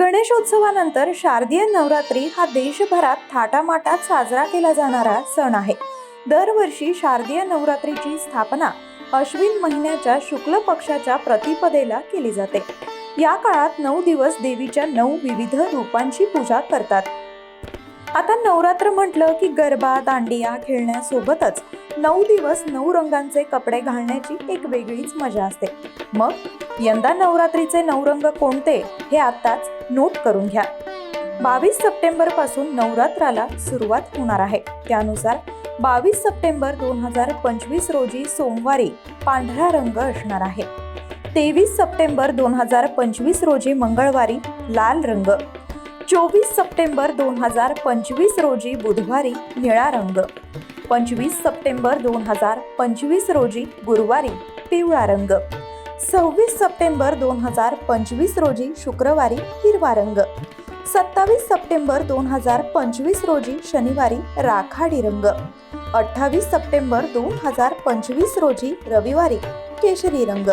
गणेशोत्सवानंतर शारदीय नवरात्री हा देशभरात थाटामाटात साजरा केला जाणारा सण आहे. दरवर्षी शारदीय नवरात्रीची स्थापना अश्विन महिन्याच्या शुक्ल पक्षाच्या प्रतिपदेला केली जाते. या काळात नऊ दिवस देवीच्या नऊ विविध रूपांची पूजा करतात. आता नवरात्र म्हटलं की गरबा दांडिया खेळण्यासोबतच नऊ दिवस नऊ रंगांचे कपडे घालण्याची एक वेगळीच मजा असते. मग यंदा नवरात्रीचे नऊ रंग कोणते हे आत्ताच नोट करून घ्या. बावीस सप्टेंबरपासून नवरात्राला सुरुवात होणार आहे. त्यानुसार बावीस सप्टेंबर दोन हजार पंचवीस रोजी सोमवारी पांढरा रंग असणार आहे. तेवीस सप्टेंबर दोन हजार पंचवीस रोजी मंगळवारी लाल रंग. चोवीस सप्टेंबर दोन हजार पंचवीस रोजी बुधवारी निळा रंग. पंचवीस सप्टेंबर दोन हजार पंचवीस रोजी गुरुवारी पिवळा रंग. सव्वीस सप्टेंबर दोन हजार पंचवीस रोजी शुक्रवारी हिरवा रंग. सत्तावीस सप्टेंबर दोन हजार पंचवीस रोजी शनिवारी राखाडी रंग. अठ्ठावीस सप्टेंबर दोन हजार पंचवीस रोजी रविवारी केशरी रंग.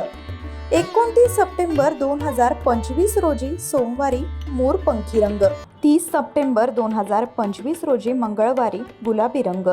एकोणतीस सप्टेंबर दोन हजार पंचवीस रोजी सोमवारी मोरपंखी रंग. तीस सप्टेंबर दोन हजार पंचवीस रोजी मंगळवारी गुलाबी रंग.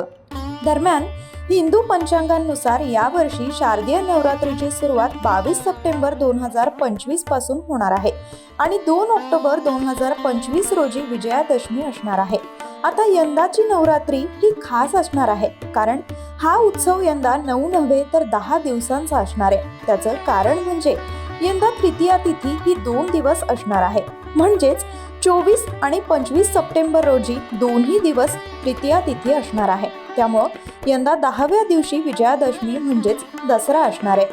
दरम्यान हिंदू पंचांगांनुसार यावर्षी शारदीय नवरात्रीची सुरुवात बावीस सप्टेंबर दोन हजार पंचवीसपासून होणार आहे आणि दोन ऑक्टोबर दोन हजार पंचवीस रोजी विजयादशमी असणार आहे. आता यंदाची नवरात्री ही खास असणार आहे कारण हा उत्सव यंदा नऊ नव्हे तर दहा दिवसांचा असणार आहे. त्याचं कारण म्हणजे यंदा तृतीया तिथी ही दोन दिवस असणार आहे. म्हणजेच चोवीस आणि पंचवीस सप्टेंबर रोजी दोन्ही दिवस तृतीया तिथी असणार आहे. त्यामुळं यंदा दहाव्या दिवशी विजयादशमी म्हणजेच दसरा असणार आहे.